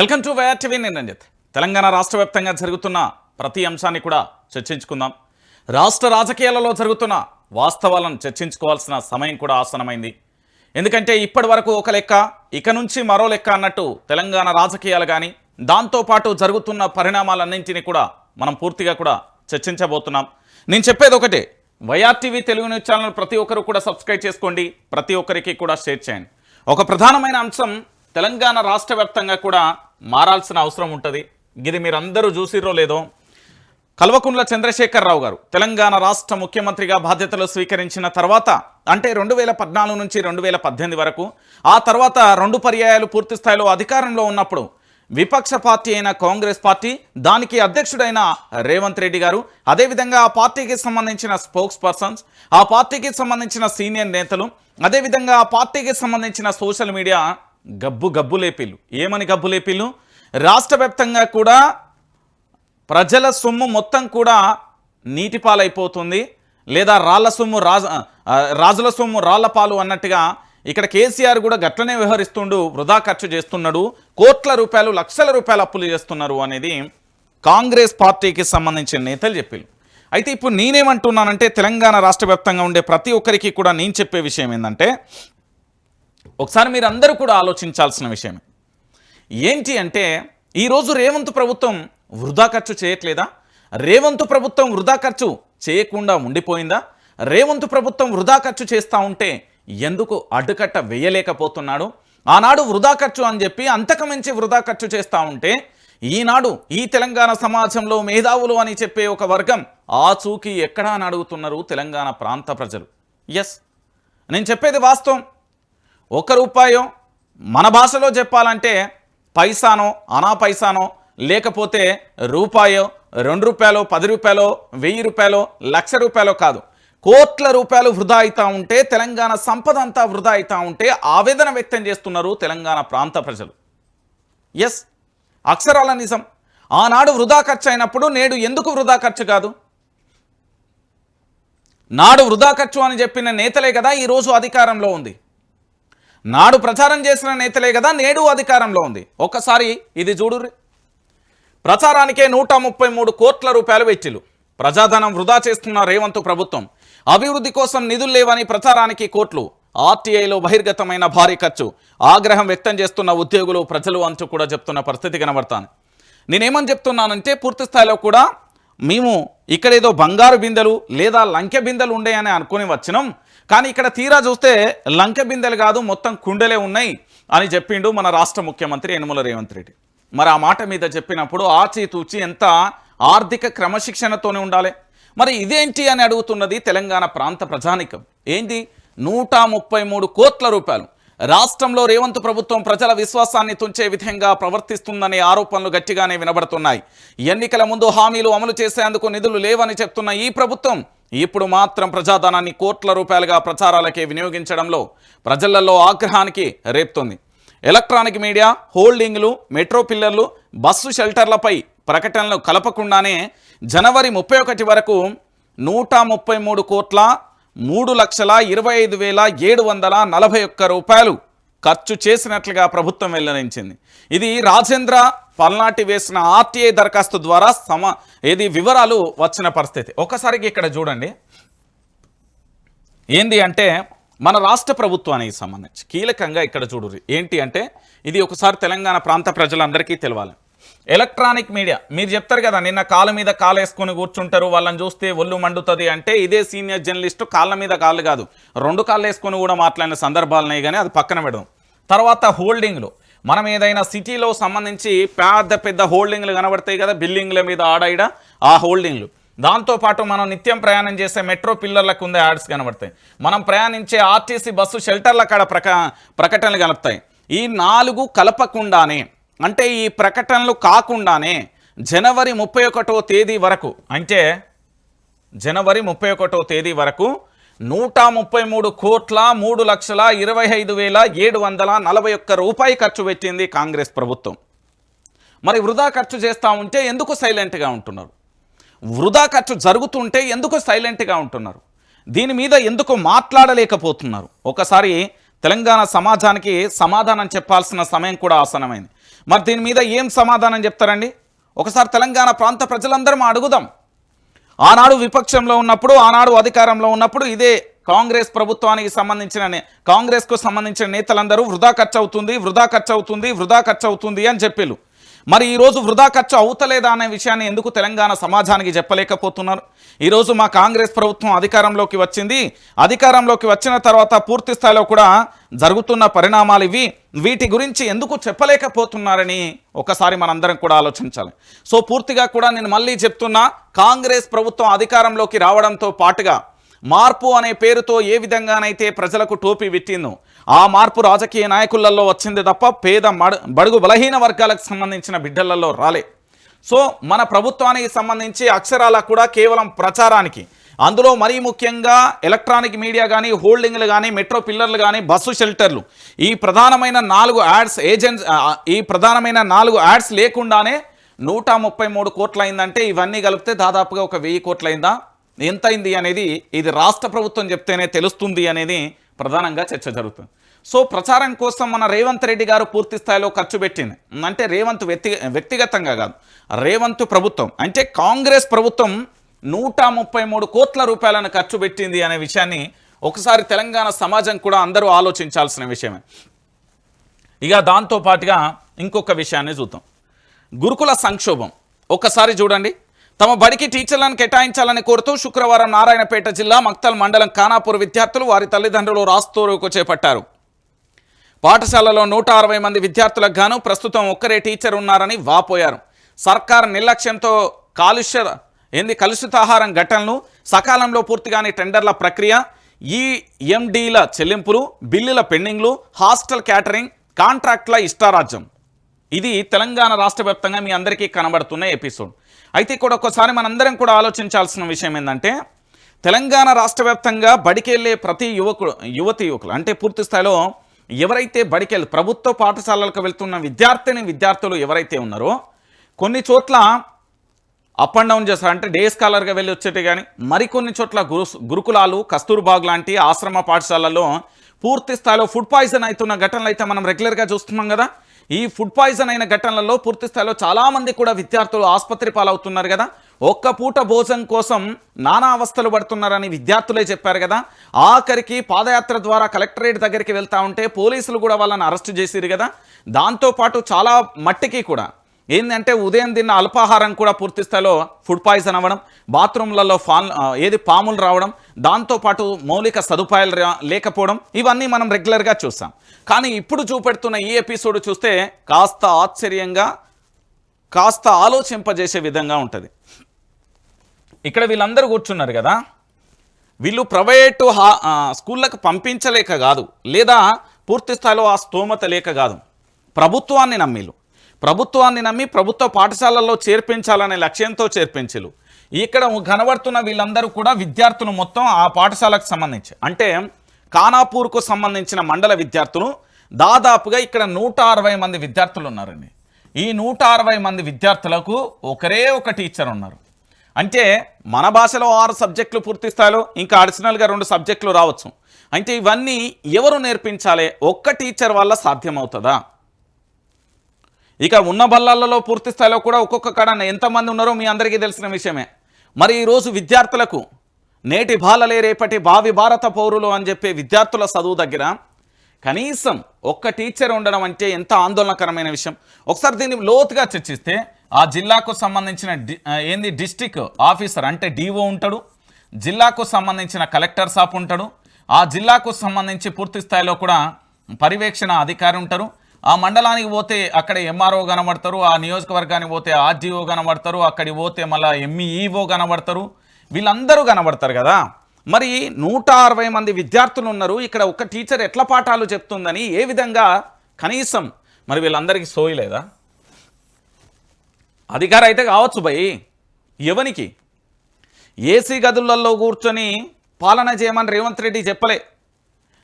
Welcome to YR TV. నేను రంజిత్. తెలంగాణ రాష్ట్ర వ్యాప్తంగా జరుగుతున్న ప్రతి అంశాన్ని కూడా చర్చించుకుందాం. రాష్ట్ర రాజకీయాలలో జరుగుతున్న వాస్తవాలను చర్చించుకోవాల్సిన సమయం కూడా ఆసనమైంది ఎందుకంటే ఇప్పటి వరకు ఒక లెక్క ఇక నుంచి మరో లెక్క అన్నట్టు తెలంగాణ రాజకీయాలు కానీ దాంతోపాటు జరుగుతున్న పరిణామాలన్నింటినీ కూడా మనం పూర్తిగా కూడా చర్చించబోతున్నాం. నేను చెప్పేది ఒకటే YR TV Telugu news channel ప్రతి ఒక్కరు కూడా సబ్స్క్రైబ్ చేసుకోండి. ప్రతి ఒక్కరికి కూడా షేర్ చేయండి. ఒక ప్రధానమైన అంశం తెలంగాణ రాష్ట్ర వ్యాప్తంగా కూడా మారాల్సిన అవసరం ఉంటుంది. ఇది మీరందరూ చూసిరో లేదో? కల్వకుంట్ల చంద్రశేఖరరావు గారు తెలంగాణ రాష్ట్ర ముఖ్యమంత్రిగా బాధ్యతలు స్వీకరించిన తర్వాత అంటే రెండు వేల పద్నాలుగు నుంచి రెండు వేల పద్దెనిమిది వరకు ఆ తర్వాత రెండు పర్యాయాలు పూర్తి స్థాయిలో అధికారంలో ఉన్నప్పుడు విపక్ష పార్టీ అయిన కాంగ్రెస్ పార్టీ దానికి అధ్యక్షుడైన రేవంత్ రెడ్డి గారు అదేవిధంగా ఆ పార్టీకి సంబంధించిన స్పోక్స్ పర్సన్స్ ఆ పార్టీకి సంబంధించిన సీనియర్ నేతలు అదేవిధంగా ఆ పార్టీకి సంబంధించిన సోషల్ మీడియా గబ్బు గబ్బు లేపిల్లు. ఏమని గబ్బు లేపిల్లు? రాష్ట్ర వ్యాప్తంగా కూడా ప్రజల సొమ్ము మొత్తం కూడా నీటిపాలైపోతుంది లేదా రాళ్ళ సొమ్ము రాజ రాజుల సొమ్ము రాళ్ళ పాలు అన్నట్టుగా ఇక్కడ కేసీఆర్ కూడా గట్లనే వ్యవహరిస్తుండు వృధా ఖర్చు చేస్తున్నాడు కోట్ల రూపాయలు లక్షల రూపాయలు అప్పులు చేస్తున్నారు అనేది కాంగ్రెస్ పార్టీకి సంబంధించిన నేతలు చెప్పారు అయితే ఇప్పుడు నేనేమంటున్నానంటే తెలంగాణ రాష్ట్ర ఉండే ప్రతి ఒక్కరికి కూడా నేను చెప్పే విషయం ఏంటంటే ఒకసారి మీరు అందరూ కూడా ఆలోచించాల్సిన విషయం ఏంటి అంటే ఈరోజు రేవంత్ ప్రభుత్వం వృధా ఖర్చు చేయట్లేదా? రేవంత్ ప్రభుత్వం వృధా ఖర్చు చేయకుండా ఉండిపోయిందా? రేవంత్ ప్రభుత్వం వృధా ఖర్చు చేస్తూ ఉంటే ఎందుకు అడ్డుకట్ట వేయలేకపోతున్నాడు? ఆనాడు వృధా ఖర్చు అని చెప్పి అంతకమించి వృధా ఖర్చు చేస్తూ ఉంటే ఈనాడు ఈ తెలంగాణ సమాజంలో మేధావులు అని చెప్పే ఒక వర్గం ఆచూకీ ఎక్కడా అని అడుగుతున్నారు తెలంగాణ ప్రాంత ప్రజలు. ఎస్ నేను చెప్పేది వాస్తవం. ఒక రూపాయో మన భాషలో చెప్పాలంటే పైసానో అనా పైసానో లేకపోతే రూపాయో రెండు రూపాయలు పది రూపాయలు వెయ్యి రూపాయలు లక్ష రూపాయలు కాదు. కోట్ల రూపాయలు వృధా అవుతూ ఉంటే తెలంగాణ సంపద అంతా వృధా అవుతూ ఉంటే ఆవేదన వ్యక్తం చేస్తున్నారు తెలంగాణ ప్రాంత ప్రజలు. ఎస్ అక్షరాల నిజం. ఆనాడు వృధా ఖర్చు అయినప్పుడు నేడు ఎందుకు వృధా ఖర్చు కాదు? నాడు వృధా ఖర్చు అని చెప్పిన నేతలే కదా ఈరోజు అధికారంలో ఉంది. నాడు ప్రచారం చేసిన నేతలే కదా నేడు అధికారంలో ఉంది. ఒక్కసారి ఇది చూడుర్రి. ప్రచారానికే నూట ముప్పై మూడు కోట్ల రూపాయలు వెచ్చిలు ప్రజాధనం వృధా చేస్తున్న రేవంత్ ప్రభుత్వం. అభివృద్ధి కోసం నిధులు లేవని ప్రచారానికి కోట్లు. ఆర్టీఐలో బహిర్గతమైన భారీ ఖర్చు. ఆగ్రహం వ్యక్తం చేస్తున్న ఉద్యోగులు ప్రజలు అంటూ కూడా చెప్తున్న పరిస్థితి కనబడతాను నేనేమని చెప్తున్నానంటే పూర్తి స్థాయిలో కూడా మేము ఇక్కడ ఏదో బంగారు బిందెలు లేదా లంకె బిందెలు ఉండేయని అనుకుని వచ్చినాం. కానీ ఇక్కడ తీరా చూస్తే లంక బిందెలు కాదు మొత్తం కుండలే ఉన్నాయి అని చెప్పిండు మన రాష్ట్ర ముఖ్యమంత్రి యనమల రేవంత్ రెడ్డి. మరి ఆ మాట మీద చెప్పినప్పుడు ఆచితూచి ఎంత ఆర్థిక క్రమశిక్షణతోనే ఉండాలి. మరి ఇదేంటి అని అడుగుతున్నది తెలంగాణ ప్రాంత ప్రజానికం. ఏంది? నూట ముప్పై మూడు కోట్ల రూపాయలు. రాష్ట్రంలో రేవంత్ ప్రభుత్వం ప్రజల విశ్వాసాన్ని తుంచే విధంగా ప్రవర్తిస్తుందనే ఆరోపణలు గట్టిగానే వినబడుతున్నాయి. ఎన్నికల ముందు హామీలు అమలు చేసేందుకు నిధులు లేవని చెప్తున్న ఈ ప్రభుత్వం ఇప్పుడు మాత్రం ప్రజాధనాన్ని కోట్ల రూపాయలుగా ప్రచారాలకే వినియోగించడంలో ప్రజలలో ఆగ్రహానికి రేపుతుంది. ఎలక్ట్రానిక్ మీడియా హోల్డింగ్లు మెట్రో పిల్లర్లు బస్సు షెల్టర్లపై ప్రకటనలు కలపకుండానే జనవరి ముప్పై ఒకటి వరకు నూట ముప్పై మూడు కోట్ల మూడు లక్షల ఇరవై ఐదు వేల ఏడు వందల నలభై ఒక్క రూపాయలు ఖర్చు చేసినట్లుగా ప్రభుత్వం వెల్లడించింది. ఇది రాజేంద్ర పల్నాటి వేసిన ఆర్టీఐ దరఖాస్తు ద్వారా సమ ఏది వివరాలు వచ్చిన పరిస్థితి. ఒకసారికి ఇక్కడ చూడండి. ఏంది అంటే మన రాష్ట్ర ప్రభుత్వానికి సంబంధించి కీలకంగా ఇక్కడ చూడరు ఏంటి అంటే ఇది ఒకసారి తెలంగాణ ప్రాంత ప్రజలందరికీ తెలవాలి. Electronic media. మీరు చెప్తారు కదా నిన్న కాళ్ళ మీద కాలు వేసుకొని కూర్చుంటారు వాళ్ళని చూస్తే ఒళ్ళు మండుతుంది అంటే ఇదే సీనియర్ జర్నలిస్ట్ కాళ్ళ మీద కాళ్ళు కాదు. రెండు కాళ్ళు వేసుకొని కూడా మాట్లాడిన సందర్భాలున్నాయి కానీ అది పక్కన పెడదాం. తర్వాత హోల్డింగ్లు. మనం ఏదైనా సిటీలో సంబంధించి పెద్ద పెద్ద హోల్డింగ్లు కనబడతాయి కదా బిల్డింగ్ల మీద ఆడాయిడ ఆ హోల్డింగ్లు. దాంతోపాటు మనం నిత్యం ప్రయాణం చేసే మెట్రో పిల్లర్లకు ఉండే యాడ్స్ కనబడతాయి. మనం ప్రయాణించే ఆర్టీసీ బస్సు షెల్టర్ల కాడ ప్రక ప్రకటనలు కలుపుతాయి. ఈ నాలుగు కలపకుండానే అంటే ఈ ప్రకటనలు కాకుండానే జనవరి ముప్పై ఒకటో తేదీ వరకు అంటే జనవరి ముప్పై ఒకటో తేదీ వరకు నూట ముప్పై మూడు కోట్ల మూడు లక్షల ఇరవై ఐదు వేల ఏడు వందల నలభై ఒక్క రూపాయి ఖర్చు పెట్టింది కాంగ్రెస్ ప్రభుత్వం. మరి వృధా ఖర్చు చేస్తూ ఉంటే ఎందుకు సైలెంట్గా ఉంటున్నారు? వృధా ఖర్చు జరుగుతుంటే ఎందుకు సైలెంట్గా ఉంటున్నారు? దీని మీద ఎందుకు మాట్లాడలేకపోతున్నారు? ఒకసారి తెలంగాణ సమాజానికి సమాధానం చెప్పాల్సిన సమయం కూడా ఆసనమైంది మరి దీని మీద ఏం సమాధానం చెప్తారండి? ఒకసారి తెలంగాణ ప్రాంత ప్రజలందరం అడుగుదాం. ఆనాడు విపక్షంలో ఉన్నప్పుడు ఆనాడు అధికారంలో ఉన్నప్పుడు ఇదే కాంగ్రెస్ ప్రభుత్వానికి సంబంధించిన కాంగ్రెస్కు సంబంధించిన నేతలందరూ వృధా ఖర్చు అవుతుంది వృధా ఖర్చు అవుతుంది వృధా ఖర్చు అవుతుంది అని చెప్పారు మరి ఈరోజు వృధా ఖర్చు అవుతలేదా అనే విషయాన్ని ఎందుకు తెలంగాణ సమాజానికి చెప్పలేకపోతున్నారు? ఈరోజు మా కాంగ్రెస్ ప్రభుత్వం అధికారంలోకి వచ్చింది. అధికారంలోకి వచ్చిన తర్వాత పూర్తి స్థాయిలో కూడా జరుగుతున్న పరిణామాలు ఇవి. వీటి గురించి ఎందుకు చెప్పలేకపోతున్నారని ఒకసారి మనందరం కూడా ఆలోచించాలి. సో పూర్తిగా కూడా నేను మళ్ళీ చెప్తున్నా కాంగ్రెస్ ప్రభుత్వం అధికారంలోకి రావడంతో పాటుగా మార్పు అనే పేరుతో ఏ విధంగానైతే ప్రజలకు టోపీ పెట్టిందో ఆ మార్పు రాజకీయ నాయకులలో వచ్చింది తప్ప పేద బడుగు బలహీన వర్గాలకు సంబంధించిన బిడ్డలలో రాలే. సో మన ప్రభుత్వానికి సంబంధించి అక్షరాల కూడా కేవలం ప్రచారానికి. అందులో మరీ ముఖ్యంగా ఎలక్ట్రానిక్ మీడియా కానీ హోల్డింగ్లు కానీ మెట్రో పిల్లర్లు కానీ బస్సు షెల్టర్లు. ఈ ప్రధానమైన నాలుగు యాడ్స్ ఏజెంట్స్ ఈ ప్రధానమైన నాలుగు యాడ్స్ లేకుండానే నూట ముప్పై మూడు కోట్లయిందంటే ఇవన్నీ కలిపితే దాదాపుగా ఒక వెయ్యి కోట్లయిందా? ఎంత అయింది అనేది ఇది రాష్ట్ర ప్రభుత్వం చెప్తేనే తెలుస్తుంది అనేది ప్రధానంగా చర్చ జరుగుతుంది. సో ప్రచారం కోసం మన రేవంత్ రెడ్డి గారు పూర్తి స్థాయిలో ఖర్చు పెట్టింది. అంటే రేవంత్ వ్యక్తి వ్యక్తిగతంగా కాదు. రేవంత్ ప్రభుత్వం అంటే కాంగ్రెస్ ప్రభుత్వం నూట ముప్పై మూడు కోట్ల రూపాయలను ఖర్చు పెట్టింది అనే విషయాన్ని ఒకసారి తెలంగాణ సమాజం కూడా అందరూ ఆలోచించాల్సిన విషయమే. ఇక దాంతో పాటుగా ఇంకొక విషయాన్ని చూద్దాం. గురుకుల సంక్షోభం. ఒక్కసారి చూడండి. తమ బడికి టీచర్లను కేటాయించాలని కోరుతూ శుక్రవారం నారాయణపేట జిల్లా మక్తల్ మండలం ఖానాపూర్ విద్యార్థులు వారి తల్లిదండ్రులు రాస్తోరుకు చేపట్టారు. పాఠశాలలో నూట అరవై మంది విద్యార్థులకు గాను ప్రస్తుతం ఒక్కరే టీచర్ ఉన్నారని వాపోయారు. సర్కార్ నిర్లక్ష్యంతో కాలుష్య ఏంది కలుషితాహారం ఘటనలు సకాలంలో పూర్తిగాని టెండర్ల ప్రక్రియ ఈ ఎండీల చెల్లింపులు బిల్లుల పెండింగ్లు హాస్టల్ క్యాటరింగ్ కాంట్రాక్ట్ల ఇష్టారాజ్యం. ఇది తెలంగాణ రాష్ట్ర మీ అందరికీ కనబడుతున్న ఎపిసోడ్. అయితే ఇక్కడ ఒక్కసారి మనందరం కూడా ఆలోచించాల్సిన విషయం ఏంటంటే తెలంగాణ రాష్ట్ర వ్యాప్తంగా బడికెళ్ళే ప్రతి యువకుడు యువతి యువకులు అంటే పూర్తి స్థాయిలో ఎవరైతే బడికెళ్ళి ప్రభుత్వ పాఠశాలలకు వెళ్తున్న విద్యార్థిని విద్యార్థులు ఎవరైతే ఉన్నారో కొన్ని చోట్ల అప్ అండ్ డౌన్ చేస్తారు. అంటే డే స్కాలర్గా వెళ్ళి వచ్చేటి కానీ మరికొన్ని చోట్ల గురు గురుకులాలు కస్తూర్బాగ్ లాంటి ఆశ్రమ పాఠశాలలో పూర్తి స్థాయిలో ఫుడ్ పాయిజన్ అవుతున్న ఘటనలు అయితే మనం రెగ్యులర్గా చూస్తున్నాం కదా. ఈ ఫుడ్ పాయిజన్ అయిన ఘటనలలో పూర్తి స్థాయిలో చాలామంది కూడా విద్యార్థులు ఆసుపత్రి పాలవుతున్నారు కదా. ఒక్క పూట భోజనం కోసం నానా అవస్థలు పడుతున్నారని విద్యార్థులే చెప్పారు కదా. ఆఖరికి పాదయాత్ర ద్వారా కలెక్టరేట్ దగ్గరికి వెళ్తా ఉంటే పోలీసులు కూడా వాళ్ళని అరెస్ట్ చేసిరు కదా. దాంతోపాటు చాలా మట్టికి కూడా ఏంటంటే ఉదయం తిన్న అల్పాహారం కూడా పూర్తి స్థాయిలో ఫుడ్ పాయిజన్ అవ్వడం బాత్రూమ్లలో ఫాన్ ఏది పాములు రావడం దాంతోపాటు మౌలిక సదుపాయాలు లేకపోవడం ఇవన్నీ మనం రెగ్యులర్గా చూస్తాం. కానీ ఇప్పుడు చూపెడుతున్న ఈ ఎపిసోడ్ చూస్తే కాస్త ఆశ్చర్యంగా కాస్త ఆలోచింపజేసే విధంగా ఉంటుంది. ఇక్కడ వీళ్ళందరూ కూర్చున్నారు కదా? వీళ్ళు ప్రైవేటు హా స్కూళ్ళకు పంపించలేక కాదు లేదా పూర్తి స్థాయిలో ఆ స్తోమత లేక కాదు ప్రభుత్వాన్ని నమ్మిలు ప్రభుత్వాన్ని నమ్మి ప్రభుత్వ పాఠశాలల్లో చేర్పించాలనే లక్ష్యంతో చేర్పించలు. ఇక్కడ కనబడుతున్న వీళ్ళందరూ కూడా విద్యార్థులు మొత్తం ఆ పాఠశాలకు సంబంధించి. అంటే ఖానాపూర్కు సంబంధించిన మండల విద్యార్థులు దాదాపుగా ఇక్కడ నూట అరవై మంది విద్యార్థులు ఉన్నారండి. ఈ నూట అరవై మంది విద్యార్థులకు ఒకరే ఒక టీచర్ ఉన్నారు. అంటే మన భాషలో ఆరు సబ్జెక్టులు పూర్తి స్థాయిలో ఇంకా అడిషనల్గా రెండు సబ్జెక్టులు రావచ్చు. అంటే ఇవన్నీ ఎవరు నేర్పించాలి? ఒక్క టీచర్ వల్ల సాధ్యమవుతుందా? ఇక ఉన్న బల్లాలలో పూర్తి స్థాయిలో కూడా ఒక్కొక్క కాడ ఎంతమంది ఉన్నారో మీ అందరికీ తెలిసిన విషయమే. మరి ఈరోజు విద్యార్థులకు నేటి బాలలే రేపటి భావి భారత పౌరులు అని చెప్పే విద్యార్థుల చదువు దగ్గర కనీసం ఒక్క టీచర్ ఉండడం అంటే ఎంత ఆందోళనకరమైన విషయం. ఒకసారి దీన్ని లోతుగా చర్చిస్తే ఆ జిల్లాకు సంబంధించిన ఏంది డిస్టిక్ ఆఫీసర్ అంటే డిఓ ఉంటాడు జిల్లాకు సంబంధించిన కలెక్టర్ సాప్ ఉంటాడు ఆ జిల్లాకు సంబంధించి పూర్తి స్థాయిలో కూడా పర్యవేక్షణ అధికారి ఉంటారు. ఆ మండలానికి పోతే అక్కడ ఎంఆర్ఓ కనబడతారు ఆ నియోజకవర్గానికి పోతే ఆర్జీఓ కనబడతారు అక్కడికి పోతే మళ్ళీ ఎంఈఈఓ కనబడతారు వీళ్ళందరూ కనబడతారు కదా. మరి నూట అరవై మంది విద్యార్థులు ఉన్నారు ఇక్కడ ఒక టీచర్ ఎట్లా పాఠాలు చెప్తుందని ఏ విధంగా కనీసం మరి వీళ్ళందరికీ సోయలేదా అధికారం అయితే కావచ్చు భయ్ ఎవనికి? ఏసీ గదులలో కూర్చొని పాలన చేయమని రేవంత్ రెడ్డి చెప్పలే.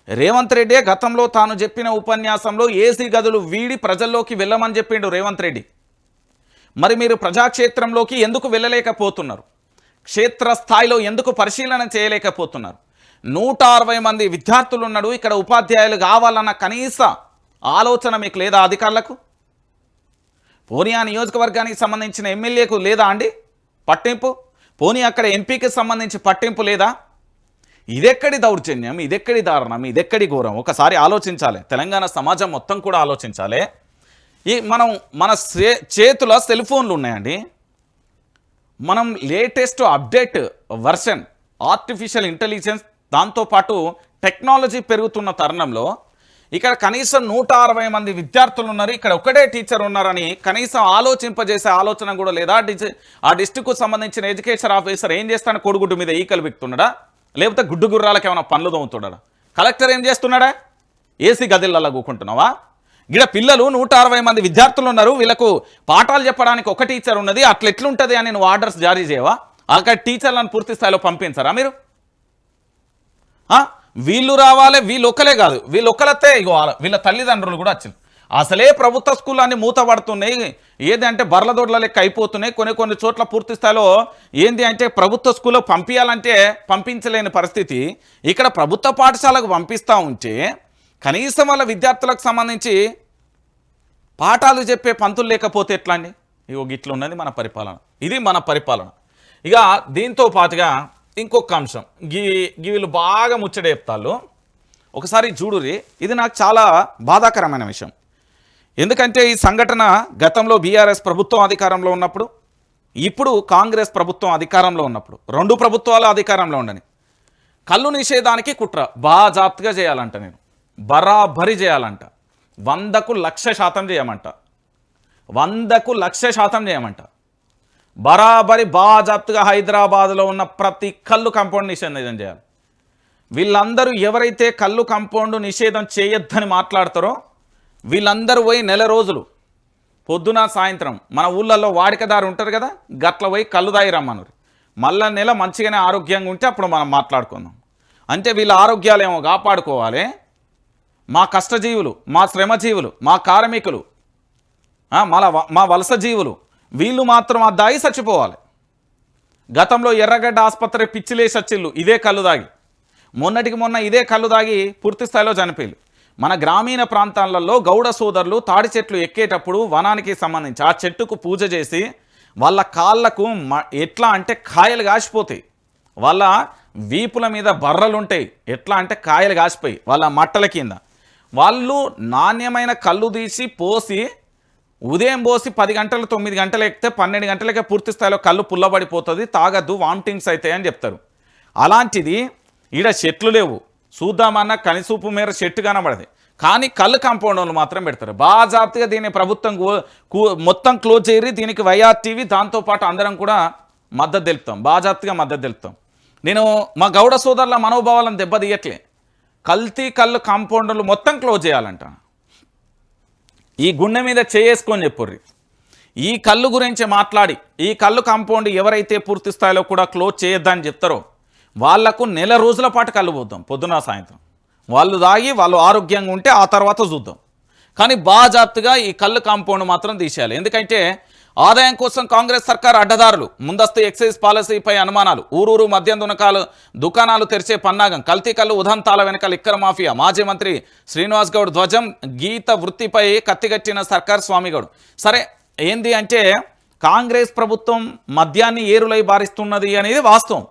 రేవంత్ రెడ్డే గతంలో తాను చెప్పిన ఉపన్యాసంలో ఏసీ గదులు వీడి ప్రజల్లోకి వెళ్ళమని చెప్పిండు రేవంత్ రెడ్డి. మరి మీరు ప్రజాక్షేత్రంలోకి ఎందుకు వెళ్ళలేకపోతున్నారు? క్షేత్రస్థాయిలో ఎందుకు పరిశీలన చేయలేకపోతున్నారు? నూట అరవై మంది విద్యార్థులు ఉన్నాడు ఇక్కడ ఉపాధ్యాయులు కావాలన్న కనీస ఆలోచన మీకు లేదా అధికారులకు? పోనీ ఆ నియోజకవర్గానికి సంబంధించిన ఎమ్మెల్యేకు లేదా అండి? పట్టింపు? పోనీ అక్కడ ఎంపీకి సంబంధించి పట్టింపు లేదా? ఇదెక్కడి దౌర్జన్యం? ఇదెక్కడి దారుణం? ఇదెక్కడి ఘోరం? ఒకసారి ఆలోచించాలి. తెలంగాణ సమాజం మొత్తం కూడా ఆలోచించాలి. ఈ మనం మన చేతుల సెల్ ఫోన్లు ఉన్నాయండి. మనం latest update version artificial intelligence దాంతోపాటు టెక్నాలజీ పెరుగుతున్న తరుణంలో ఇక్కడ కనీసం నూట అరవై మంది విద్యార్థులు ఉన్నారు. ఇక్కడ ఒకటే టీచర్ ఉన్నారని కనీసం ఆలోచింపజేసే ఆలోచన కూడా లేదా డిజి ఆ డిస్టిక్కు సంబంధించిన ఎడ్యుకేషన్ ఆఫీసర్ ఏం చేస్తాను కొడుగుడ్డు మీద ఈకలు బిక్తున్నాడా లేకపోతే గుడ్డు గుర్రాలకు ఏమైనా పనులు తోముతున్నాడా కలెక్టర్ ఏం చేస్తున్నాడా? ఏసీ గదిలలో కూకుంటున్నావా? ఇక్కడ పిల్లలు నూట అరవై మంది విద్యార్థులు ఉన్నారు వీళ్ళకు పాఠాలు చెప్పడానికి ఒక టీచర్ ఉన్నది అట్లా ఎట్లుంటుంది అని నువ్వు ఆర్డర్స్ జారీ చేయవా? అక్కడ టీచర్లను పూర్తి స్థాయిలో పంపించరా మీరు? వీళ్ళు రావాలి వీళ్ళు ఒక్కలే కాదు వీళ్ళు ఒక్కలతే ఇగో వాళ్ళ- వీళ్ళ తల్లిదండ్రులు కూడా వచ్చింది అసలే ప్రభుత్వ స్కూల్ అన్ని మూతపడుతున్నాయి ఏదంటే బర్లదొడ్ల లెక్క అయిపోతున్నాయి. కొన్ని కొన్ని చోట్ల పూర్తి స్థాయిలో ఏంది అంటే ప్రభుత్వ స్కూల్లో పంపించాలంటే పంపించలేని పరిస్థితి. ఇక్కడ ప్రభుత్వ పాఠశాలకు పంపిస్తూ ఉంటే కనీసం వాళ్ళ విద్యార్థులకు సంబంధించి పాఠాలు చెప్పే పంతులు లేకపోతే ఎట్లా అండి ఇగో గిట్ల ఉన్నది మన పరిపాలన. ఇది మన పరిపాలన. ఇక దీంతో పాటుగా ఇంకొక అంశం. గీ గీ వీళ్ళు బాగా ముచ్చట చెప్తాళ్ళు. ఒకసారి చూడురి ఇది నాకు చాలా బాధాకరమైన విషయం. ఎందుకంటే ఈ సంఘటన గతంలో బీఆర్ఎస్ ప్రభుత్వం అధికారంలో ఉన్నప్పుడు ఇప్పుడు కాంగ్రెస్ ప్రభుత్వం అధికారంలో ఉన్నప్పుడు రెండు ప్రభుత్వాలు అధికారంలో ఉండని. కళ్ళు నిషేధానికి కుట్ర బాజాప్తిగా చేయాలంట నేను. బరాబరి చేయాలంట. వందకు లక్ష శాతం చేయమంట. వందకు లక్ష శాతం చేయమంట. బరాబరి బాజాప్తుగా హైదరాబాద్లో ఉన్న ప్రతి కళ్ళు కంపౌండ్ నిషేధం చేయాలి. వీళ్ళందరూ ఎవరైతే కళ్ళు కంపౌండ్ నిషేధం చేయొద్దని మాట్లాడతారో వీళ్ళందరూ పోయి నెల రోజులు పొద్దున సాయంత్రం. మన ఊళ్ళల్లో వాడికదారు ఉంటారు కదా గట్ల పోయి కళ్ళు దాగి రమ్మన్నారు. మళ్ళా నెల మంచిగానే ఆరోగ్యంగా ఉంటే అప్పుడు మనం మాట్లాడుకుందాం. అంటే వీళ్ళ ఆరోగ్యాలు ఏమో కాపాడుకోవాలి. మా కష్టజీవులు మా శ్రమజీవులు మా కార్మికులు మళ్ళా మా వలస జీవులు వీళ్ళు మాత్రం ఆ దాయి చచ్చిపోవాలి. గతంలో ఎర్రగడ్డ ఆసుపత్రి పిచ్చిలేసి వచ్చిళ్ళు ఇదే కళ్ళు దాగి మొన్నటికి మొన్న ఇదే కళ్ళు దాగి పూర్తి స్థాయిలో చనిపోయారు మన గ్రామీణ ప్రాంతాలలో గౌడ సోదరులు తాడి చెట్లు ఎక్కేటప్పుడు వనానికి సంబంధించి ఆ చెట్టుకు పూజ చేసి వాళ్ళ కాళ్ళకు మ- ఎట్లా అంటే కాయలు కాసిపోతాయి. వాళ్ళ వీపుల మీద బర్రలు ఉంటాయి ఎట్లా అంటే కాయలు కాసిపోయి వాళ్ళ మట్టల కింద. వాళ్ళు నాణ్యమైన కళ్ళు తీసి పోసి ఉదయం పోసి పది గంటలు తొమ్మిది గంటలు ఎక్కితే పన్నెండు గంటలకే పూర్తి స్థాయిలో కళ్ళు పుల్లబడిపోతుంది తాగద్దు వామిటింగ్స్ అవుతాయని చెప్తారు. అలాంటిది ఈడ చెట్లు లేవు. చూద్దామన్నా కనిసూపు మేర చెట్టు కనబడది. కానీ కళ్ళు కాంపౌండర్లు మాత్రం పెడతారు. బాజాప్తిగా దీన్ని ప్రభుత్వం మొత్తం క్లోజ్ చేయరి దీనికి వైఆర్టీవీ దాంతోపాటు అందరం కూడా మద్దతు తెలుపుతాం. బాజాప్తిగా మద్దతు తెలుపుతాం. నేను మా గౌడ సోదరుల మనోభావాలను దెబ్బతీయట్లే. కల్తీ కళ్ళు కాంపౌండర్లు మొత్తం క్లోజ్ చేయాలంట. ఈ గుండె మీద చేసుకొని చెప్పుర్రి. ఈ కళ్ళు గురించి మాట్లాడి ఈ కళ్ళు కాంపౌండ్ ఎవరైతే పూర్తి స్థాయిలో కూడా క్లోజ్ చేయొద్దని చెప్తారో వాళ్ళకు నెల రోజుల పాటు కళ్ళు పోద్దాం పొద్దున సాయంత్రం. వాళ్ళు తాగి వాళ్ళు ఆరోగ్యంగా ఉంటే ఆ తర్వాత చూద్దాం. కానీ బాజాప్తుగా ఈ కళ్ళు కాంపౌండ్ మాత్రం తీసేయాలి. ఎందుకంటే ఆదాయం కోసం కాంగ్రెస్ సర్కార్ అడ్డదారులు ముందస్తు ఎక్సైజ్ పాలసీపై అనుమానాలు ఊరూరు మద్యం దునకాలు దుకాణాలు తెరిచే పన్నాగం కల్తీ కళ్ళు ఉదంతాల వెనకాల లిక్కర్ మాఫియా మాజీ మంత్రి శ్రీనివాస్ గౌడ్ ధ్వజం గీత వృత్తిపై కత్తిగట్టిన సర్కార్ స్వామిగౌడ్ సరే ఏంది అంటే కాంగ్రెస్ ప్రభుత్వం మద్యాన్ని ఏరులై భారిస్తున్నది అనేది వాస్తవం.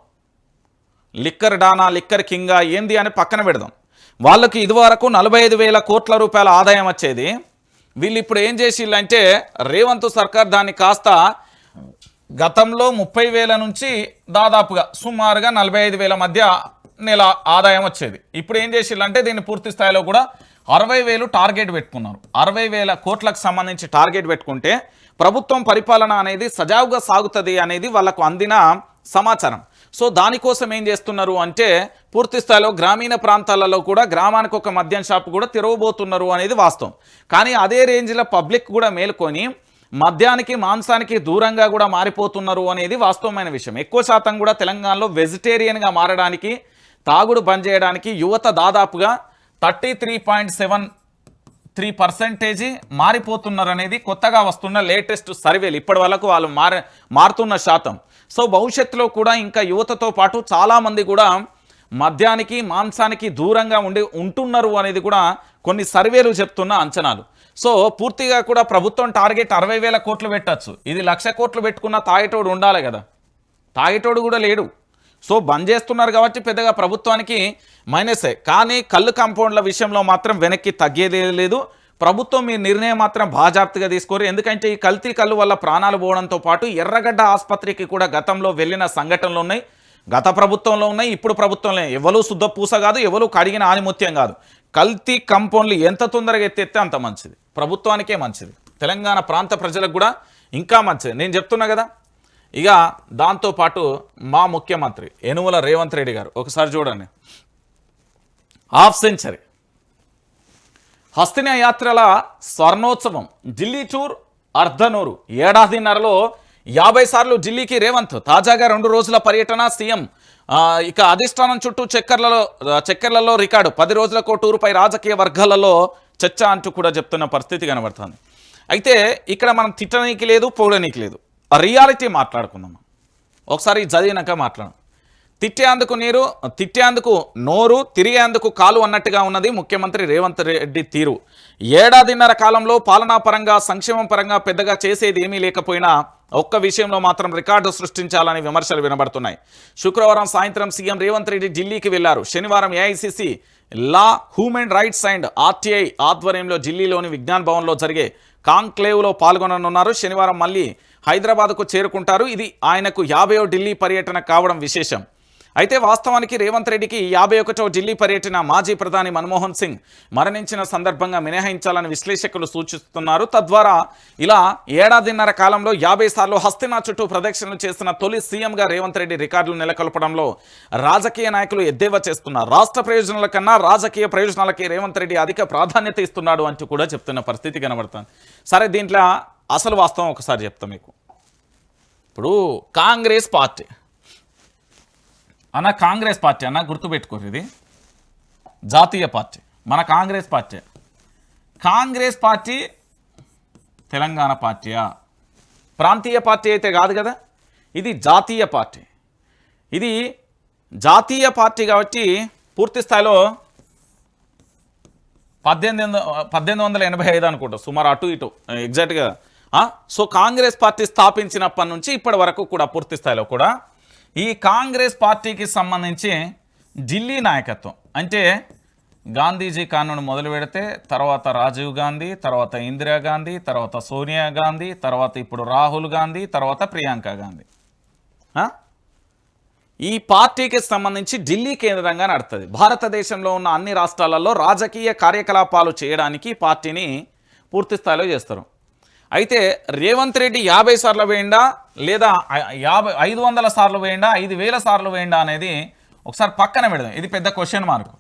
లిక్కర్ డానా లిక్కర్ కింగా ఏంది అని పక్కన పెడదాం. వాళ్ళకి ఇదివరకు నలభై ఐదు వేల కోట్ల రూపాయల ఆదాయం వచ్చేది. వీళ్ళు ఇప్పుడు ఏం చేసిళ్ళంటే రేవంత్ సర్కార్ దాన్ని కాస్త గతంలో ముప్పై వేల నుంచి దాదాపుగా సుమారుగా నలభై ఐదు వేల మధ్య నెల ఆదాయం వచ్చేది. ఇప్పుడు ఏం చేసిళ్ళంటే దీన్ని పూర్తి స్థాయిలో కూడా అరవై వేలు టార్గెట్ పెట్టుకున్నారు. అరవై వేల కోట్లకు సంబంధించి టార్గెట్ పెట్టుకుంటే ప్రభుత్వం పరిపాలన అనేది సజావుగా సాగుతుంది అనేది వాళ్ళకు అందిన సమాచారం. సో దానికోసం ఏం చేస్తున్నారు అంటే పూర్తి స్థాయిలో గ్రామీణ ప్రాంతాలలో కూడా గ్రామానికి ఒక మద్యం షాప్ కూడా తెరవబోతున్నారు అనేది వాస్తవం. కానీ అదే రేంజ్లో పబ్లిక్ కూడా మేల్కొని మద్యానికి మాంసానికి దూరంగా కూడా మారిపోతున్నారు అనేది వాస్తవమైన విషయం. ఎక్కువ శాతం కూడా తెలంగాణలో వెజిటేరియన్గా మారడానికి తాగుడు బంద్ చేయడానికి యువత దాదాపుగా thirty three point seven three percentage మారిపోతున్నారు అనేది కొత్తగా వస్తున్న లేటెస్ట్ సర్వేలు. ఇప్పటి వరకు వాళ్ళు మార మారుతున్న శాతం. సో భవిష్యత్తులో కూడా ఇంకా యువతతో పాటు చాలామంది కూడా మద్యానికి మాంసానికి దూరంగా ఉండి ఉంటున్నారు అనేది కూడా కొన్ని సర్వేలు చెప్తున్న అంచనాలు. సో పూర్తిగా కూడా ప్రభుత్వం టార్గెట్ అరవై వేల కోట్లు పెట్టచ్చు. ఇది లక్ష కోట్లు పెట్టుకున్న తాగేటోడు ఉండాలి కదా. తాగేటోడు కూడా లేడు. సో బంద్ చేస్తున్నారు కాబట్టి పెద్దగా ప్రభుత్వానికి మైనసే. కానీ కళ్ళు కాంపౌండ్ల విషయంలో మాత్రం వెనక్కి తగ్గేదే లేదు. ప్రభుత్వం మీ నిర్ణయం మాత్రం బాజాప్తిగా తీసుకోరు. ఎందుకంటే ఈ కల్తీ కళ్ళు వల్ల ప్రాణాలు పోవడంతో పాటు ఎర్రగడ్డ ఆసుపత్రికి కూడా గతంలో వెళ్ళిన సంఘటనలు ఉన్నాయి. గత ప్రభుత్వంలో ఉన్నాయి ఇప్పుడు ప్రభుత్వంలో ఎవరు శుద్ధ పూస కాదు ఎవరు కడిగిన ఆనిముత్యం కాదు. కల్తీ కంపౌండ్లు ఎంత తొందరగా ఎత్తెత్తే అంత మంచిది. ప్రభుత్వానికే మంచిది. తెలంగాణ ప్రాంత ప్రజలకు కూడా ఇంకా మంచిది. నేను చెప్తున్నా కదా ఇక దాంతోపాటు మా ముఖ్యమంత్రి యనుమల రేవంత్ రెడ్డి గారు ఒకసారి చూడండి. Half century. హస్తిన యాత్రల స్వర్ణోత్సవం ఢిల్లీ టూర్ అర్ధనూరు. ఏడాదిన్నరలో యాభై సార్లు ఢిల్లీకి రేవంత్. తాజాగా రెండు రోజుల పర్యటన సీఎం. ఇక అధిష్టానం చుట్టూ చక్కర్లలో ఆ, చక్కర్లలో రికార్డు. పది రోజులకు టూరుపై రాజకీయ వర్గాలలో చర్చ అంటూ కూడా చెప్తున్న పరిస్థితి కనబడుతుంది. అయితే ఇక్కడ మనం తిట్టనీకి లేదు పోడనీకి లేదు. ఆ రియాలిటీ మాట్లాడుకుందాం ఒకసారి చదివినాక మాట్లాడు తిట్టేందుకు నీరు తిట్టేందుకు నోరు తిరిగేందుకు కాలు అన్నట్టుగా ఉన్నది ముఖ్యమంత్రి రేవంత్ రెడ్డి తీరు. ఏడాదిన్నర కాలంలో పాలనా పరంగా సంక్షేమం పరంగా పెద్దగా చేసేది ఏమీ లేకపోయినా ఒక్క విషయంలో మాత్రం రికార్డు సృష్టించాలని విమర్శలు వినబడుతున్నాయి. శుక్రవారం సాయంత్రం సీఎం రేవంత్ రెడ్డి ఢిల్లీకి వెళ్ళారు. శనివారం AICC law human rights and RTI ఆధ్వర్యంలో ఢిల్లీలోని విజ్ఞాన్ భవన్లో జరిగే కాంక్లేవ్లో పాల్గొననున్నారు. శనివారం మళ్ళీ హైదరాబాద్కు చేరుకుంటారు. ఇది ఆయనకు యాభైవ ఢిల్లీ పర్యటన కావడం విశేషం. అయితే వాస్తవానికి రేవంత్ రెడ్డికి యాభై ఒకటో ఢిల్లీ పర్యటన మాజీ ప్రధాని మన్మోహన్ సింగ్ మరణించిన సందర్భంగా మినహాయించాలని విశ్లేషకులు సూచిస్తున్నారు. తద్వారా ఇలా ఏడాదిన్నర కాలంలో యాభై సార్లు హస్తినా చుట్టూ ప్రదక్షిణలు చేసిన తొలి సీఎంగా రేవంత్ రెడ్డి రికార్డులు నెలకొల్పడంలో రాజకీయ నాయకులు ఎద్దేవా చేస్తున్నారు. రాష్ట్ర ప్రయోజనాల కన్నా రాజకీయ ప్రయోజనాలకి రేవంత్ రెడ్డి అధిక ప్రాధాన్యత ఇస్తున్నాడు అంటూ కూడా చెప్తున్న పరిస్థితి కనబడుతుంది. సరే దీంట్లో అసలు వాస్తవం ఒకసారి చెప్తాం మీకు. ఇప్పుడు కాంగ్రెస్ పార్టీ అన్న కాంగ్రెస్ పార్టీ అన్న గుర్తుపెట్టుకోరు ఇది. జాతీయ పార్టీ. మన కాంగ్రెస్ పార్టీ. కాంగ్రెస్ పార్టీ తెలంగాణ పార్టీయా? ప్రాంతీయ పార్టీ అయితే కాదు కదా? ఇది జాతీయ పార్టీ. ఇది జాతీయ పార్టీ కాబట్టి పూర్తి స్థాయిలో పద్దెనిమిది వందల పద్దెనిమిది వందల ఎనభై ఐదు అనుకుంటా సుమారు అటు ఇటు ఎగ్జాక్ట్గా సో కాంగ్రెస్ పార్టీ స్థాపించినప్పటి నుంచి ఇప్పటి వరకు కూడా పూర్తి స్థాయిలో కూడా ఈ కాంగ్రెస్ పార్టీకి సంబంధించి ఢిల్లీ నాయకత్వం. అంటే గాంధీజీ కానూను మొదలు పెడితే తర్వాత రాజీవ్ గాంధీ తర్వాత ఇందిరాగాంధీ తర్వాత సోనియా గాంధీ తర్వాత ఇప్పుడు రాహుల్ గాంధీ తర్వాత ప్రియాంక గాంధీ. ఈ పార్టీకి సంబంధించి ఢిల్లీ కేంద్రంగా నడుతుంది. భారతదేశంలో ఉన్న అన్ని రాష్ట్రాలలో రాజకీయ కార్యకలాపాలు చేయడానికి పార్టీని పూర్తి స్థాయిలో చేస్తారు. అయితే రేవంత్ రెడ్డి యాభై సార్లు వేయండా లేదా యాభై ఐదు వందల సార్లు వేయండా ఐదు వేల సార్లు వేయండా అనేది ఒకసారి పక్కన పెడదాం. ఇది పెద్ద క్వశ్చన్ మార్క్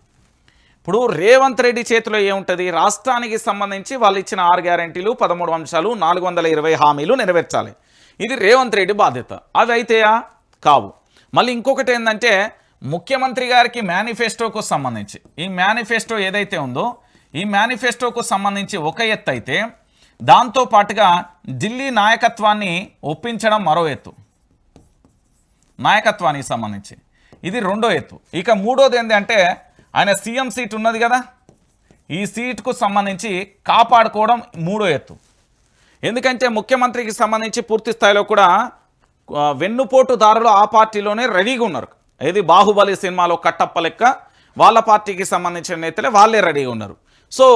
ఇప్పుడు రేవంత్ రెడ్డి చేతిలో ఏముంటుంది? రాష్ట్రానికి సంబంధించి వాళ్ళు ఇచ్చిన ఆరు గ్యారంటీలు పదమూడు అంశాలు నాలుగు వందల ఇరవై హామీలు నెరవేర్చాలి. ఇది రేవంత్ రెడ్డి బాధ్యత. అవి అయితేయా? కావు. మళ్ళీ ఇంకొకటి ఏంటంటే ముఖ్యమంత్రి గారికి మేనిఫెస్టోకు సంబంధించి. ఈ మేనిఫెస్టో ఏదైతే ఉందో ఈ మేనిఫెస్టోకు సంబంధించి ఒక ఎత్తు అయితే దాంతో పాటుగా ఢిల్లీ నాయకత్వాన్ని ఒప్పించడం మరో ఎత్తు. నాయకత్వానికి సంబంధించి. ఇది రెండో ఎత్తు. ఇక మూడోది ఏంటంటే ఆయన సీఎం సీట్ ఉన్నది కదా. ఈ సీట్కు సంబంధించి కాపాడుకోవడం మూడో ఎత్తు. ఎందుకంటే ముఖ్యమంత్రికి సంబంధించి పూర్తి స్థాయిలో కూడా వెన్నుపోటుదారులు ఆ పార్టీలోనే రెడీగా ఉన్నారు. ఏది బాహుబలి సినిమాలో కట్టప్ప లెక్క వాళ్ళ పార్టీకి సంబంధించిన నేతలే వాళ్ళే రెడీగా ఉన్నారు. సో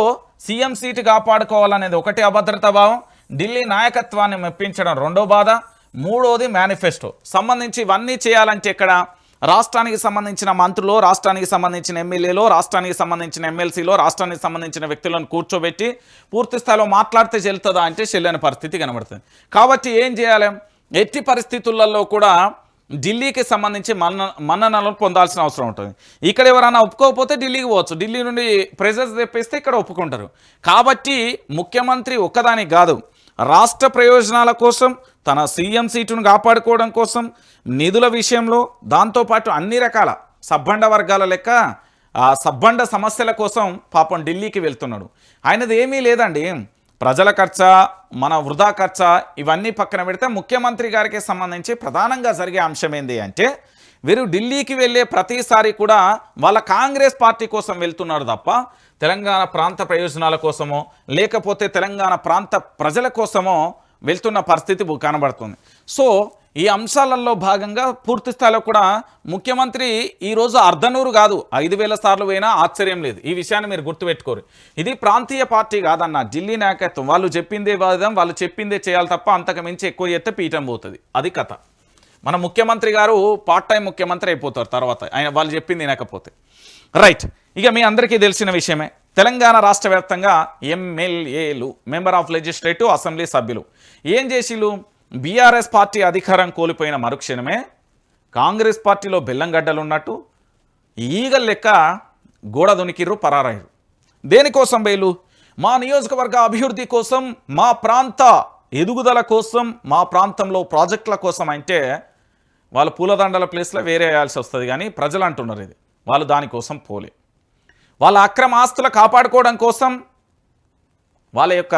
సీఎం సీటు కాపాడుకోవాలనేది ఒకటి అభద్రతా భావం. ఢిల్లీ నాయకత్వాన్ని మెప్పించడం రెండో బాధ. మూడోది మేనిఫెస్టో. సంబంధించి ఇవన్నీ చేయాలంటే ఇక్కడ రాష్ట్రానికి సంబంధించిన మంత్రులు రాష్ట్రానికి సంబంధించిన ఎమ్మెల్యేలో రాష్ట్రానికి సంబంధించిన ఎమ్మెల్సీలో రాష్ట్రానికి సంబంధించిన వ్యక్తులను కూర్చోబెట్టి పూర్తి స్థాయిలో మాట్లాడితే చెల్లుతుందా అంటే చెల్లని పరిస్థితి కనబడుతుంది. కాబట్టి ఏం చేయాలి? ఎట్టి పరిస్థితులలో కూడా ఢిల్లీకి సంబంధించి మన్న మన్ననలను పొందాల్సిన అవసరం ఉంటుంది. ఇక్కడ ఎవరైనా ఒప్పుకోకపోతే ఢిల్లీకి పోవచ్చు. ఢిల్లీ నుండి ప్రెజర్స్ తెప్పిస్తే ఇక్కడ ఒప్పుకుంటారు. కాబట్టి ముఖ్యమంత్రి ఒక్కదానికి కాదు. రాష్ట్ర ప్రయోజనాల కోసం తన సీఎం సీటును కాపాడుకోవడం కోసం నిధుల విషయంలో దాంతోపాటు అన్ని రకాల సబ్బండ వర్గాల లెక్క ఆ సబ్బండ సమస్యల కోసం పాపం ఢిల్లీకి వెళ్తున్నాడు. ఆయనది ఏమీ లేదండి. ప్రజల ఖర్చ మన వృధా ఖర్చ ఇవన్నీ పక్కన పెడితే ముఖ్యమంత్రి గారికి సంబంధించి ప్రధానంగా జరిగే అంశం ఏంటి అంటే వీరు ఢిల్లీకి వెళ్ళే ప్రతిసారి కూడా వాళ్ళ కాంగ్రెస్ పార్టీ కోసం వెళ్తున్నారు తప్ప తెలంగాణ ప్రాంత ప్రయోజనాల కోసమో లేకపోతే తెలంగాణ ప్రాంత ప్రజల కోసమో వెళ్తున్న పరిస్థితి కనబడుతుంది. సో ఈ అంశాలలో భాగంగా పూర్తి స్థాయిలో కూడా ముఖ్యమంత్రి ఈరోజు అర్ధనూరు కాదు ఐదు వేల సార్లు పోయినా ఆశ్చర్యం లేదు. ఈ విషయాన్ని మీరు గుర్తుపెట్టుకోరు. ఇది ప్రాంతీయ పార్టీ కాదన్న ఢిల్లీ నాయకత్వం. వాళ్ళు చెప్పిందే వాదం వాళ్ళు చెప్పిందే చేయాలి తప్ప అంతకు మించి ఎక్కువ చేస్తే పీఠం పోతుంది. అది కథ. మన ముఖ్యమంత్రి గారు పార్ట్ టైం ముఖ్యమంత్రి అయిపోతారు తర్వాత. ఆయన వాళ్ళు చెప్పింది వినకపోతే. రైట్ ఇక మీ అందరికీ తెలిసిన విషయమే. తెలంగాణ రాష్ట్ర వ్యాప్తంగా ఎమ్మెల్యేలు మెంబర్ ఆఫ్ లెజిస్లేటివ్ అసెంబ్లీ సభ్యులు. ఏం చేసిలు బీఆర్ఎస్ పార్టీ అధికారం కోల్పోయిన మరుక్షణమే కాంగ్రెస్ పార్టీలో బెల్లంగడ్డలు ఉన్నట్టు ఈగల లెక్క గోడ దునికిర్రు పరారయ్యారు దేనికోసం బయలు మా నియోజకవర్గ అభివృద్ధి కోసం మా ప్రాంత ఎదుగుదల కోసం మా ప్రాంతంలో ప్రాజెక్టుల కోసం అంటే వాళ్ళు పూలదండల ప్లేస్లో వేరే వేయాల్సి వస్తుంది కానీ ప్రజలు అంటున్నారు ఇది. వాళ్ళు దానికోసం పోలే. వాళ్ళ అక్రమ ఆస్తులు కాపాడుకోవడం కోసం వాళ్ళ యొక్క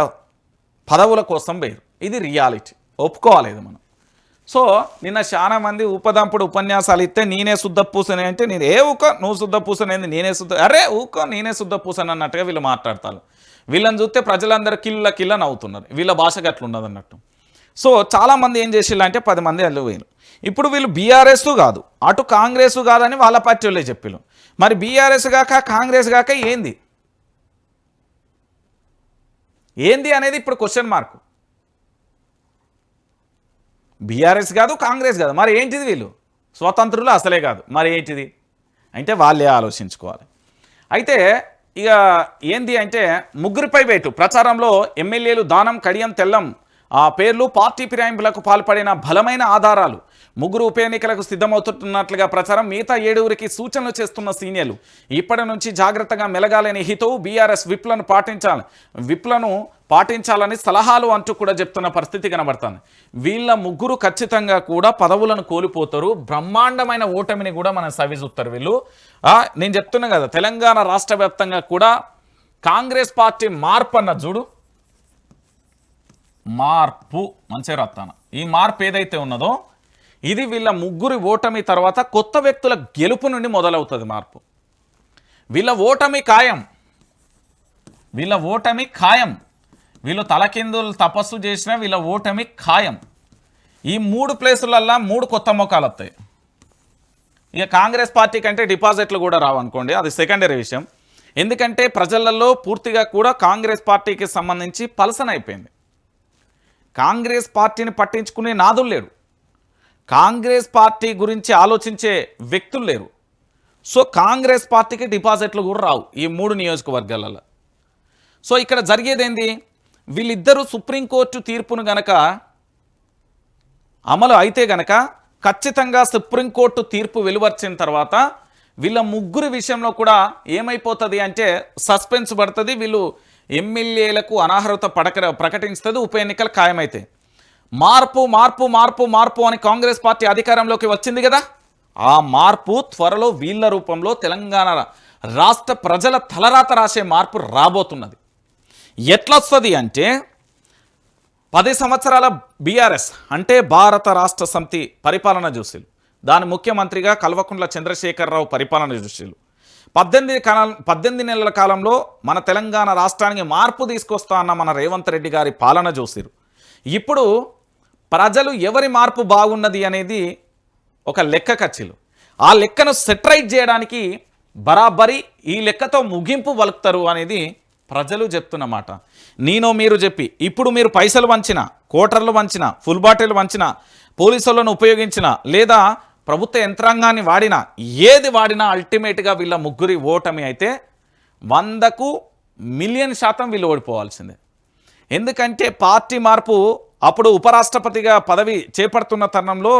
పదవుల కోసం వేరు ఇది రియాలిటీ. ఒప్పుకోవాలి ఇది మనం. సో నిన్న చాలా మంది ఉపదంపుడు ఉపన్యాసాలు ఇస్తే నేనే శుద్ధ పూసని అంటే నేను ఏ ఊక నువ్వు శుద్ధ పూసనేది నేనే శుద్ధ అరే ఊక నేనే శుద్ధ పూసని అన్నట్టుగా వీళ్ళు మాట్లాడతారు. వీళ్ళని చూస్తే ప్రజలందరూ కిల్ల కిల్ల నవ్వుతున్నారు. వీళ్ళ భాషకు అట్లున్నది అన్నట్టు. సో చాలామంది ఏం చేసిళ్ళు అంటే పది మంది అల్లు ఇప్పుడు వీళ్ళు బీఆర్ఎస్ కాదు అటు కాంగ్రెస్ కాదని వాళ్ళ పార్టీ వాళ్ళే చెప్పిళ్ళు. మరి బీఆర్ఎస్ కాక కాంగ్రెస్ కాక ఏంది? ఏంది అనేది ఇప్పుడు క్వశ్చన్ మార్క్ బీఆర్ఎస్ కాదు కాంగ్రెస్ కాదు. మరి ఏంటిది వీళ్ళు? స్వతంత్రులు అసలే కాదు. మరి ఏంటిది? అంటే వాళ్ళే ఆలోచించుకోవాలి. అయితే ఇక ఏంది అంటే ముగ్గురిపై వేటు. ప్రచారంలో ఎమ్మెల్యేలు దానం కడియం తెల్లం ఆ పేర్లు పార్టీ ఫిరాయింపులకు పాల్పడిన బలమైన ఆధారాలు. ముగ్గురు ఉప ఎన్నికలకు సిద్ధమవుతున్నట్లుగా ప్రచారం మిగతా ఏడుగురికి సూచనలు చేస్తున్న సీనియర్లు. ఇప్పటి నుంచి జాగ్రత్తగా మెలగాలని హితవు బీఆర్ఎస్ విప్లను పాటించాలి. విప్లను పాటించాలని సలహాలు అంటూ కూడా చెప్తున్న పరిస్థితి కనబడుతుంది. వీళ్ళ ముగ్గురు ఖచ్చితంగా కూడా పదవులను కోల్పోతారు. బ్రహ్మాండమైన ఓటమిని కూడా మనం సవిచూస్తారు వీళ్ళు. నేను చెప్తున్నా కదా తెలంగాణ రాష్ట్ర వ్యాప్తంగా కూడా కాంగ్రెస్ పార్టీ మార్పు అన్న చూడు. మార్పు మంచిగా రత్తాన. ఈ మార్పు ఏదైతే ఉన్నదో ఇది వీళ్ళ ముగ్గురి ఓటమి తర్వాత కొత్త వ్యక్తుల గెలుపు నుండి మొదలవుతుంది మార్పు. వీళ్ళ ఓటమి ఖాయం. వీళ్ళ ఓటమి ఖాయం. వీళ్ళు తలకిందులు తపస్సు చేసిన వీళ్ళ ఓటమి ఖాయం. ఈ మూడు ప్లేసులల్లా మూడు కొత్త మొఖాలు వస్తాయి ఇక కాంగ్రెస్ పార్టీ కంటే డిపాజిట్లు కూడా రావనుకోండి అది సెకండరీ విషయం. ఎందుకంటే ప్రజలలో పూర్తిగా కూడా కాంగ్రెస్ పార్టీకి సంబంధించి పలసన అయిపోయింది కాంగ్రెస్ పార్టీని పట్టించుకునే నాదులు లేడు కాంగ్రెస్ పార్టీ గురించి ఆలోచించే వ్యక్తులు లేరు. సో కాంగ్రెస్ పార్టీకి డిపాజిట్లు కూడా రావు ఈ మూడు నియోజకవర్గాలలో. సో ఇక్కడ జరిగేదేంది? వీళ్ళిద్దరూ సుప్రీంకోర్టు తీర్పును గనక అమలు అయితే గనక ఖచ్చితంగా సుప్రీంకోర్టు తీర్పు వెలువర్చిన తర్వాత వీళ్ళ ముగ్గురు విషయంలో కూడా ఏమైపోతుంది అంటే సస్పెన్స్ పడుతుంది. వీళ్ళు ఎమ్మెల్యేలకు అనర్హత పడక ప్రకటిస్తుంది ఉప ఎన్నికలు ఖాయమవుతాయి మార్పు మార్పు మార్పు మార్పు అని కాంగ్రెస్ పార్టీ అధికారంలోకి వచ్చింది కదా? ఆ మార్పు త్వరలో వీళ్ళ రూపంలో తెలంగాణ రాష్ట్ర ప్రజల తలరాత రాసే మార్పు రాబోతున్నది. ఎట్లొస్తుంది అంటే పది సంవత్సరాల బీఆర్ఎస్ అంటే భారత రాష్ట్ర సమితి పరిపాలన చూసిలు దాని ముఖ్యమంత్రిగా కల్వకుంట్ల చంద్రశేఖరరావు పరిపాలన చూసిలు పద్దెనిమిది కాలం పద్దెనిమిది నెలల కాలంలో మన తెలంగాణ రాష్ట్రానికి మార్పు తీసుకొస్తా అన్న మన రేవంత్ రెడ్డి గారి పాలన చూసిరు ఇప్పుడు ప్రజలు ఎవరి మార్పు బాగున్నది అనేది ఒక లెక్క కచ్చిలు ఆ లెక్కను సెటరైట్ చేయడానికి బరాబరి ఈ లెక్కతో ముగింపు వలుకుతారు అనేది ప్రజలు చెప్తున్నమాట నేను మీరు చెప్పి ఇప్పుడు మీరు పైసలు వంచిన కోటర్లు వంచిన ఫుల్ బాటిల్ వంచిన పోలీసులను ఉపయోగించిన లేదా ప్రభుత్వ యంత్రాంగాన్ని వాడినా ఏది వాడినా అల్టిమేట్గా వీళ్ళ ముగ్గురి ఓటమి అయితే వందకు మిలియన్ శాతం వీళ్ళు ఓడిపోవాల్సిందే. ఎందుకంటే పార్టీ మార్పు అప్పుడు ఉపరాష్ట్రపతిగా పదవి చేపడుతున్న తరుణంలో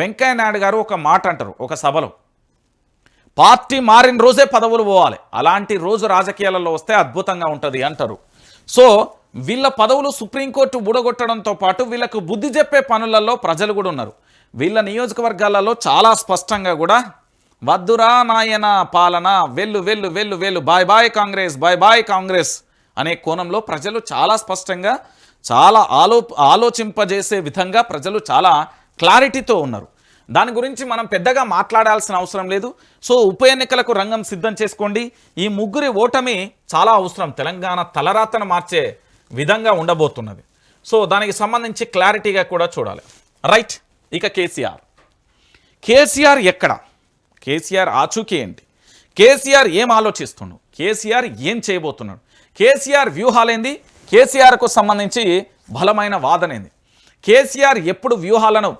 వెంకయ్య నాయుడు గారు ఒక మాట అంటారు ఒక సభలో. పార్టీ మారిన రోజే పదవులు పోవాలి అలాంటి రోజు రాజకీయాలలో వస్తే అద్భుతంగా ఉంటుంది అంటారు. సో వీళ్ళ పదవులు సుప్రీంకోర్టు ఊడగొట్టడంతో పాటు వీళ్ళకు బుద్ధి చెప్పే పనులలో ప్రజలు కూడా ఉన్నారు. వీళ్ళ నియోజకవర్గాలలో చాలా స్పష్టంగా కూడా వద్దురా నాయన పాలన వెళ్ళు వెళ్ళు వెళ్ళు వెళ్ళు bye bye Congress bye bye Congress అనే కోణంలో ప్రజలు చాలా స్పష్టంగా చాలా ఆలో ఆలోచింపజేసే విధంగా ప్రజలు చాలా క్లారిటీతో ఉన్నారు. దాని గురించి మనం పెద్దగా మాట్లాడాల్సిన అవసరం లేదు. సో ఉప ఎన్నికలకు రంగం సిద్ధం చేసుకోండి. ఈ ముగ్గురి ఓటమి చాలా అవసరం. తెలంగాణ తలరాతను మార్చే విధంగా ఉండబోతున్నది. సో దానికి సంబంధించి క్లారిటీగా కూడా చూడాలి. రైట్ ఇక కేసీఆర్. కేసీఆర్ ఎక్కడ? కేసీఆర్ ఆచూకీ ఏంటి? కేసీఆర్ ఏం ఆలోచిస్తుండు? కేసీఆర్ ఏం చేయబోతున్నాడు? కేసీఆర్ వ్యూహాలేంది? కేసీఆర్కు సంబంధించి బలమైన వాదనేంది? కేసీఆర్ ఎప్పుడు వ్యూహాలను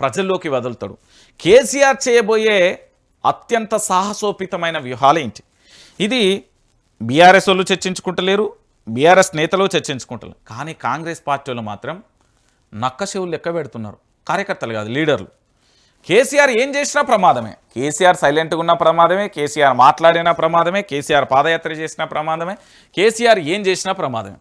ప్రజల్లోకి వదులుతాడు? కేసీఆర్ చేయబోయే అత్యంత సాహసోపితమైన వ్యూహాలేంటి ఇది బీఆర్ఎస్ వాళ్ళు చర్చించుకుంటలేరు బీఆర్ఎస్ నేతలు చర్చించుకుంటలేరు. కానీ కాంగ్రెస్ పార్టీలు మాత్రం నక్కశివులు లెక్క పెడుతున్నారు. కార్యకర్తలు కాదు లీడర్లు. కేసీఆర్ ఏం చేసినా ప్రమాదమే. కేసీఆర్ సైలెంట్గా ఉన్న ప్రమాదమే కేసీఆర్ మాట్లాడిన ప్రమాదమే కేసీఆర్ పాదయాత్ర చేసిన ప్రమాదమే కేసీఆర్ ఏం చేసినా ప్రమాదమే.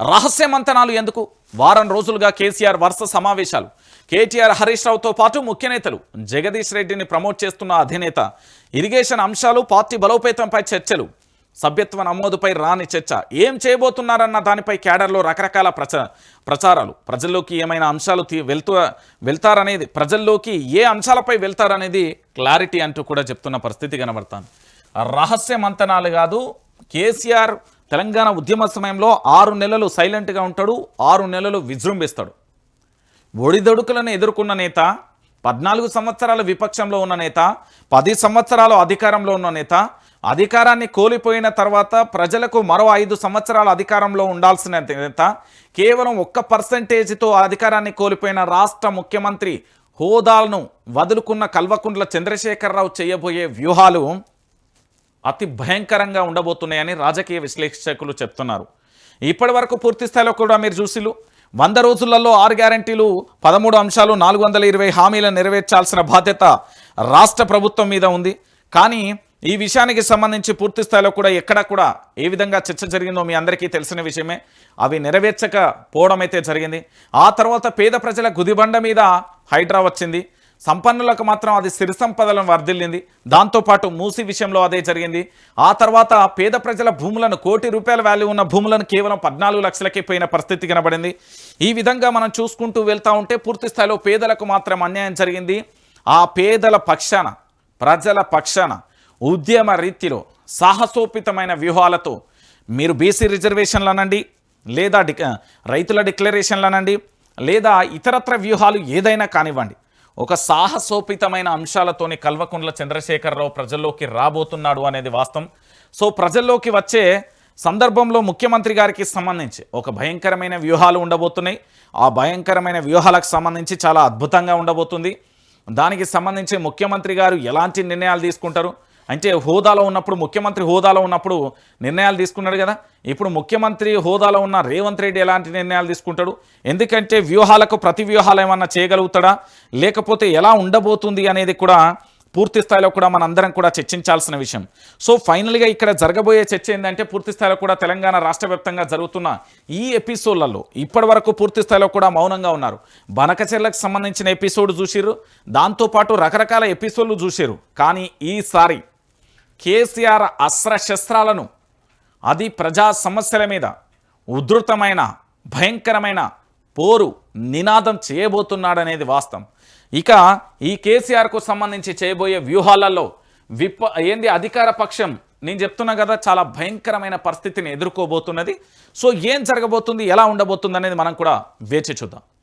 రహస్య మంతనాలు ఎందుకు? వారం రోజులుగా కేసీఆర్ వరుస సమావేశాలు. కేటీఆర్ హరీష్ రావుతో పాటు ముఖ్య నేతలు జగదీష్ రెడ్డిని ప్రమోట్ చేస్తున్న అధినేత. ఇరిగేషన్ అంశాలు పార్టీ బలోపేతంపై చర్చలు. సభ్యత్వ నమోదుపై రాని చర్చ. ఏం చేయబోతున్నారన్న దానిపై క్యాడర్లో రకరకాల ప్రచ ప్రచారాలు. ప్రజల్లోకి ఏమైనా అంశాలు తీ వెళ్తూ వెళ్తారనేది ప్రజల్లోకి ఏ అంశాలపై వెళ్తారనేది క్లారిటీ అంటూ కూడా చెప్తున్న పరిస్థితి కనబడుతుంది. రహస్య మంతనాలు కాదు కేసీఆర్ తెలంగాణ ఉద్యమ సమయంలో ఆరు నెలలు సైలెంట్గా ఉంటాడు ఆరు నెలలు విజృంభిస్తాడు. ఒడిదొడుకులను ఎదుర్కొన్న నేత పద్నాలుగు సంవత్సరాల విపక్షంలో ఉన్న నేత పది సంవత్సరాలు అధికారంలో ఉన్న నేత అధికారాన్ని కోల్పోయిన తర్వాత ప్రజలకు మరో ఐదు సంవత్సరాల అధికారంలో ఉండాల్సిన నేత కేవలం ఒక్క పర్సంటేజ్తో అధికారాన్ని కోల్పోయిన రాష్ట్ర ముఖ్యమంత్రి హోదాలను వదులుకున్న కల్వకుంట్ల చంద్రశేఖరరావు చేయబోయే వ్యూహాలు అతి భయంకరంగా ఉండబోతున్నాయని రాజకీయ విశ్లేషకులు చెప్తున్నారు. ఇప్పటి వరకు పూర్తి స్థాయిలో కూడా మీరు చూసిలు వంద రోజులలో ఆరు గ్యారంటీలు పదమూడు అంశాలు నాలుగు వందల ఇరవై హామీలను నెరవేర్చాల్సిన బాధ్యత రాష్ట్ర ప్రభుత్వం మీద ఉంది. కానీ ఈ విషయానికి సంబంధించి పూర్తి స్థాయిలో కూడా ఎక్కడ కూడా ఏ విధంగా చర్చ జరిగిందో మీ అందరికీ తెలిసిన విషయమే. అవి నెరవేర్చకపోవడం అయితే జరిగింది. ఆ తర్వాత పేద ప్రజల గుదిబండ మీద హైడ్రా వచ్చింది. సంపన్నులకు మాత్రం అది సిరి సంపదలను వర్ధిల్లింది. దాంతోపాటు మూసి విషయంలో అదే జరిగింది. ఆ తర్వాత పేద ప్రజల భూములను కోటి రూపాయల వాల్యూ ఉన్న భూములను కేవలం పద్నాలుగు లక్షలకే పోయిన పరిస్థితి కనబడింది. ఈ విధంగా మనం చూసుకుంటూ వెళ్తా ఉంటే పూర్తి స్థాయిలో పేదలకు మాత్రం అన్యాయం జరిగింది. ఆ పేదల పక్షాన ప్రజల పక్షాన ఉద్యమ రీతిలో సాహసోపితమైన వ్యూహాలతో మీరు బీసీ రిజర్వేషన్లు అనండి లేదా రైతుల డిక్లరేషన్లు అనండి లేదా ఇతరత్ర వ్యూహాలు ఏదైనా కానివ్వండి. ఒక సాహసోపితమైన అంశాలతోని కల్వకుంట్ల చంద్రశేఖరరావు ప్రజల్లోకి రాబోతున్నాడు అనేది వాస్తవం. సో ప్రజల్లోకి వచ్చే సందర్భంలో ముఖ్యమంత్రి గారికి సంబంధించి ఒక భయంకరమైన వ్యూహాలు ఉండబోతున్నాయి. ఆ భయంకరమైన వ్యూహాలకు సంబంధించి చాలా అద్భుతంగా ఉండబోతుంది. దానికి సంబంధించి ముఖ్యమంత్రి గారు ఎలాంటి నిర్ణయాలు తీసుకుంటారు? అంటే హోదాలో ఉన్నప్పుడు ముఖ్యమంత్రి హోదాలో ఉన్నప్పుడు నిర్ణయాలు తీసుకున్నాడు కదా. ఇప్పుడు ముఖ్యమంత్రి హోదాలో ఉన్న రేవంత్ రెడ్డి ఎలాంటి నిర్ణయాలు తీసుకుంటాడు? ఎందుకంటే వ్యూహాలకు ప్రతి వ్యూహాలు ఏమన్నా చేయగలుగుతాడా? లేకపోతే ఎలా ఉండబోతుంది అనేది కూడా పూర్తి స్థాయిలో కూడా మనందరం కూడా చర్చించాల్సిన విషయం. సో ఫైనల్గా ఇక్కడ జరగబోయే చర్చ ఏంటంటే పూర్తి స్థాయిలో కూడా తెలంగాణ రాష్ట్ర వ్యాప్తంగా జరుగుతున్న ఈ ఎపిసోడ్లలో ఇప్పటి వరకు పూర్తి స్థాయిలో కూడా మౌనంగా ఉన్నారు. బనకచెర్లకు సంబంధించిన ఎపిసోడ్ చూసిరు దాంతోపాటు రకరకాల ఎపిసోడ్లు చూసిర్రు. కానీ ఈసారి కేసీఆర్ అస్త్ర శస్త్రాలను అది ప్రజా సమస్యల మీద ఉధృతమైన భయంకరమైన పోరు నినాదం చేయబోతున్నాడనేది వాస్తవం. ఇక ఈ కేసీఆర్కు సంబంధించి చేయబోయే వ్యూహాలలో విప్ప ఏంది అధికార పక్షం? నేను చెప్తున్నా కదా చాలా భయంకరమైన పరిస్థితిని ఎదుర్కోబోతున్నది. సో ఏం జరగబోతుంది ఎలా ఉండబోతుంది అనేది మనం కూడా వేచి చూద్దాం.